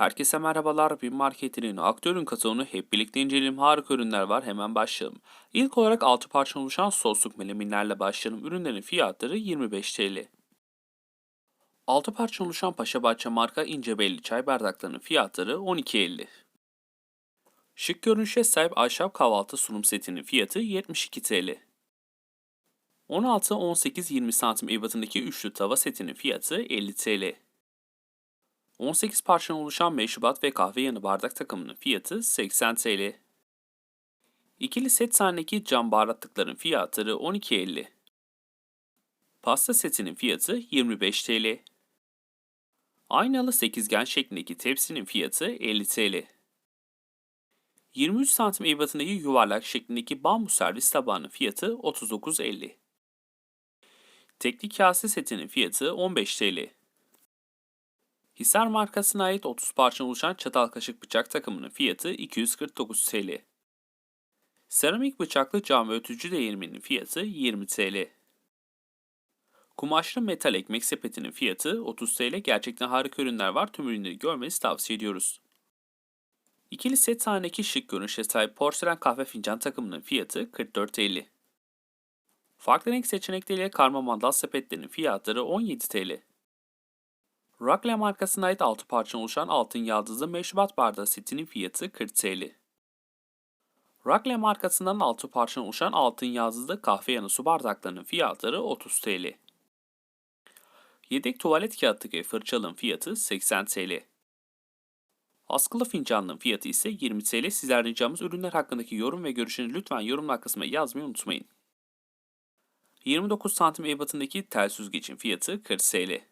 Herkese merhabalar. Bir marketinin aktörün kataloğunu hep birlikte inceleyelim. Harika ürünler var. Hemen başlayalım. İlk olarak 6 parça oluşan sosluk meleminlerle başlayalım. Ürünlerin fiyatları 25 TL. 6 parça oluşan Paşabahçe marka ince belli çay bardaklarının fiyatları 12.50. Şık görünüşe sahip ahşap kahvaltı sunum setinin fiyatı 72 TL. 16-18-20 santim ebatındaki üçlü tava setinin fiyatı 50 TL. 18 parçadan oluşan meşrubat ve kahve yanı bardak takımının fiyatı 80 TL. İkili set sahnedeki cam baharatlıkların fiyatları 12.50. Pasta setinin fiyatı 25 TL. Aynalı sekizgen şeklindeki tepsinin fiyatı 50 TL. 23 santim ebatındaki yuvarlak şeklindeki bambu servis tabağının fiyatı 39.50. Tekli kase setinin fiyatı 15 TL. Hisar markasına ait 30 parça oluşan çatal kaşık bıçak takımının fiyatı 249 TL. Seramik bıçaklı cam ve ötücü değirmenin fiyatı 20 TL. Kumaşlı metal ekmek sepetinin fiyatı 30 TL. Gerçekten harika ürünler var. Tüm ürünleri görmenizi tavsiye ediyoruz. İkili set sahnedeki şık görünüşe sahip porselen kahve fincan takımının fiyatı 44 TL. Farklı renk seçenekleriyle karma mandal sepetlerinin fiyatları 17 TL. Rakle markasına ait 6 parça oluşan altın yaldızlı meşrubat bardağı setinin fiyatı 40 TL. Rakle markasından 6 parça oluşan altın yaldızlı kahve yanı su bardaklarının fiyatları 30 TL. Yedek tuvalet kağıtlık fırçalığın fiyatı 80 TL. Askılı fincanlığın fiyatı ise 20 TL. Sizler ricamız ürünler hakkındaki yorum ve görüşünü lütfen yorumlar kısmına yazmayı unutmayın. 29 santim ebatındaki tel süzgecin fiyatı 40 TL.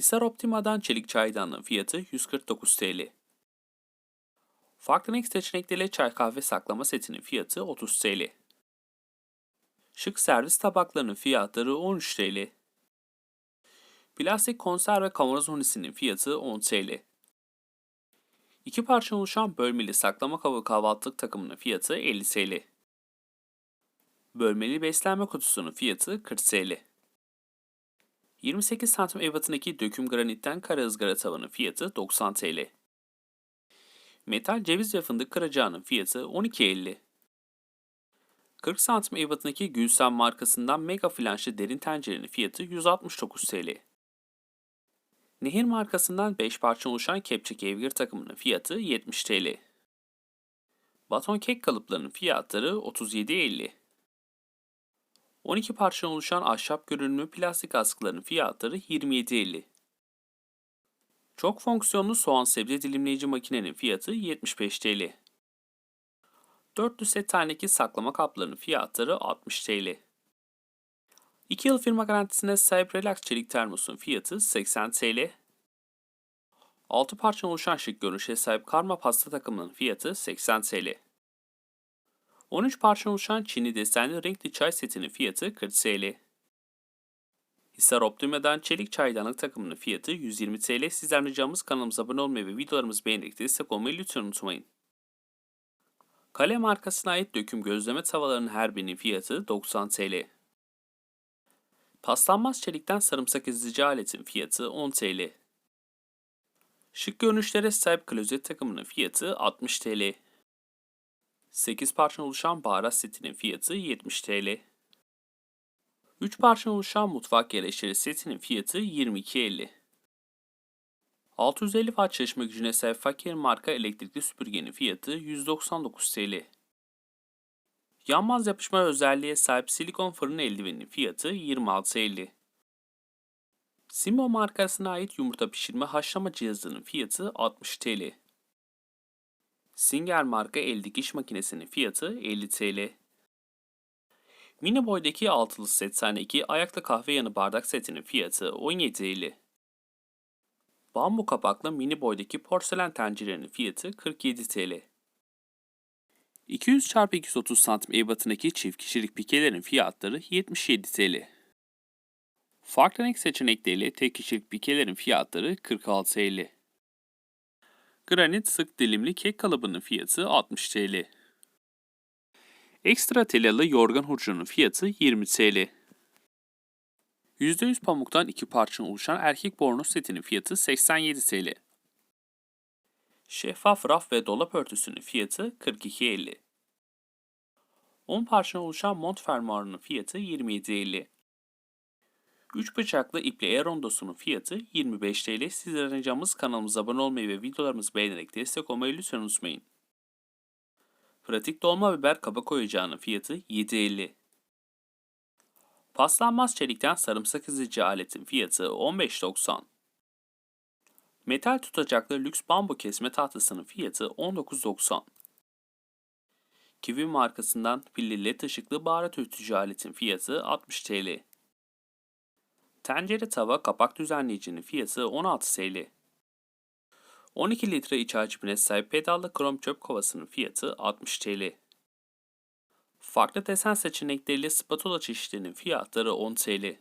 Hisar Optima'dan çelik çaydanlığın fiyatı 149 TL. Farklı renk seçenekleriyle çay kahve saklama setinin fiyatı 30 TL. Şık servis tabaklarının fiyatları 13 TL. Plastik konserve kavanoz unisinin fiyatı 10 TL. İki parça oluşan bölmeli saklama kabı kahvaltılık takımının fiyatı 50 TL. Bölmeli beslenme kutusunun fiyatı 40 TL. 28 santim ebatındaki döküm granitten kara ızgara tavanın fiyatı 90 TL. Metal ceviz ve fındık kıracağının fiyatı 12.50. 40 santim ebatındaki Gülsen markasından mega flanşlı derin tencerenin fiyatı 169 TL. Nehir markasından 5 parça oluşan kepçe kevgir takımının fiyatı 70 TL. Baton kek kalıplarının fiyatları 37.50. 12 parça oluşan ahşap görünümlü plastik askıların fiyatları 27.50. Çok fonksiyonlu soğan sebze dilimleyici makinenin fiyatı 75 TL. 400 set taneki saklama kaplarının fiyatları 60 TL. 2 yıl firma garantisine sahip Relax çelik termosun fiyatı 80 TL. 6 parça oluşan şık görünüşe sahip karma pasta takımının fiyatı 80 TL. 13 parça oluşan Çinli desenli renkli çay setinin fiyatı 40 TL. Hisar Optima'dan çelik çaydanlık takımının fiyatı 120 TL. Sizden ricamız kanalımıza abone olmayı ve videolarımızı beğenerek destek olmayı lütfen unutmayın. Kale markasına ait döküm gözleme tavalarının her birinin fiyatı 90 TL. Paslanmaz çelikten sarımsak ezici aletin fiyatı 10 TL. Şık görünüşlere sahip klozet takımının fiyatı 60 TL. 8 parça oluşan baharat setinin fiyatı 70 TL. 3 parça oluşan mutfak yerleşleri setinin fiyatı 22.50. 650 watt çalışma gücüne sahip fakir marka elektrikli süpürgenin fiyatı 199 TL. Yanmaz yapışma özelliğe sahip silikon fırın eldiveninin fiyatı 26.50. Simo markasına ait yumurta pişirme haşlama cihazının fiyatı 60 TL. Singer marka el dikiş makinesinin fiyatı 50 TL. Mini boydaki altılı set 2 ayakta kahve yanı bardak setinin fiyatı 17 TL. Bambu kapaklı mini boydaki porselen tencerenin fiyatı 47 TL. 200 x 230 cm ebatındaki çift kişilik pikelerin fiyatları 77 TL. Farklı renk seçenekleriyle tek kişilik pikelerin fiyatları 46 TL. Granit sık dilimli kek kalıbının fiyatı 60 TL. Ekstra telalı yorgan hurcunun fiyatı 20 TL. %100 pamuktan iki parça oluşan erkek bornoz setinin fiyatı 87 TL. Şeffaf raf ve dolap örtüsünün fiyatı 42.50. 10 parçadan oluşan mont fermuarının fiyatı 27.50. 3 bıçaklı ipli erondosunun fiyatı 25 TL. Sizlerden ricamız kanalımıza abone olmayı ve videolarımızı beğenerek destek olmayı lütfen unutmayın. Pratik dolma biber kabak oyuncağının fiyatı 7.50. Paslanmaz çelikten sarımsak ezici aletin fiyatı 15.90. Metal tutacaklı lüks bambu kesme tahtasının fiyatı 19.90. Kiwi markasından pilli led ışıklı baharat öğütücü aletin fiyatı 60 TL. Tencere tava kapak düzenleyicinin fiyatı 16 TL. 12 litre iç hacmine sahip pedallı krom çöp kovasının fiyatı 60 TL. Farklı desen seçenekleriyle spatula çeşitlerinin fiyatları 10 TL.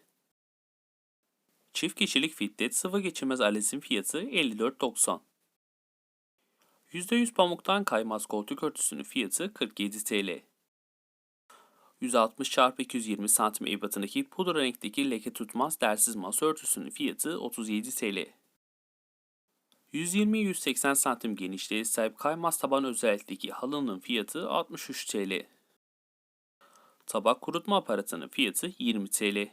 Çift kişilik fitlet sıvı geçirmez aletin fiyatı 54.90. %100 pamuktan kaymaz koltuk örtüsünün fiyatı 47 TL. 160 x 220 cm ebatındaki pudra renkteki leke tutmaz dersiz masa örtüsünün fiyatı 37 TL. 120-180 cm genişliğe sahip kaymaz taban özellikteki halının fiyatı 63 TL. Tabak kurutma aparatının fiyatı 20 TL.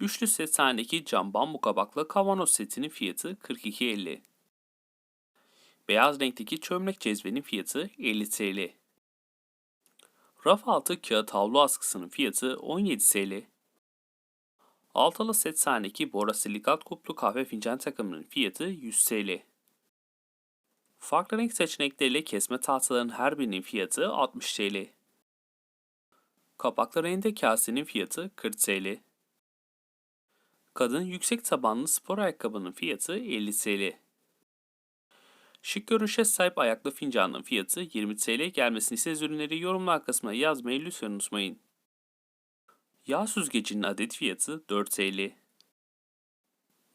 Üçlü set sahnedeki cam bambu kabaklı kavanoz setinin fiyatı 42.50. Beyaz renkteki çömlek cezvenin fiyatı 50 TL. Raf altı kağıt havlu askısının fiyatı 17 TL. Altılı set sahnedeki borosilikat kuplu kahve fincan takımının fiyatı 100 TL. Farklı renk seçenekleriyle kesme tahtaların her birinin fiyatı 60 TL. Kapaklı rende kasenin fiyatı 40 TL. Kadın yüksek tabanlı spor ayakkabının fiyatı 50 TL. Şık görünüşe sahip ayaklı fincanın fiyatı 20 TL gelmesini istediğiniz ürünleri yorumlar kısmına yazmayı lütfen unutmayın. Yağ süzgecinin adet fiyatı 4 TL.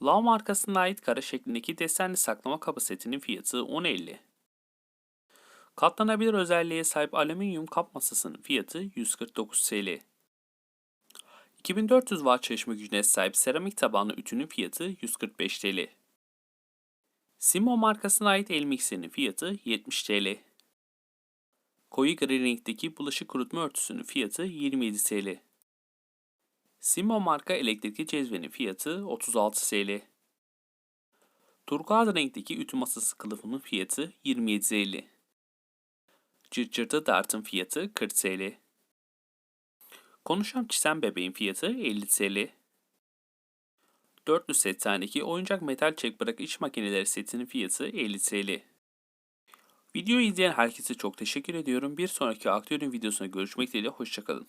Lav markasına ait kara şeklindeki desenli saklama kabı setinin fiyatı 10.50. Katlanabilir özelliğe sahip alüminyum kap masasının fiyatı 149 TL. 2400 watt çalışma gücüne sahip seramik tabanlı ütünün fiyatı 145 TL. Simo markasına ait el mikserinin fiyatı 70 TL. Koyu gri renkteki bulaşık kurutma örtüsünün fiyatı 27 TL. Simo marka elektrikli cezvenin fiyatı 36 TL. Turkuaz renkteki ütü masası kılıfının fiyatı 27 TL. Cırt cırtı dartın fiyatı 40 TL. Konuşan çizen bebeğin fiyatı 50 TL. Dörtlü set taneki oyuncak metal çek bırak iç makineleri setinin fiyatı 50 TL. Videoyu izleyen herkese çok teşekkür ediyorum. Bir sonraki aktörün videosuna görüşmek dileğiyle hoşçakalın.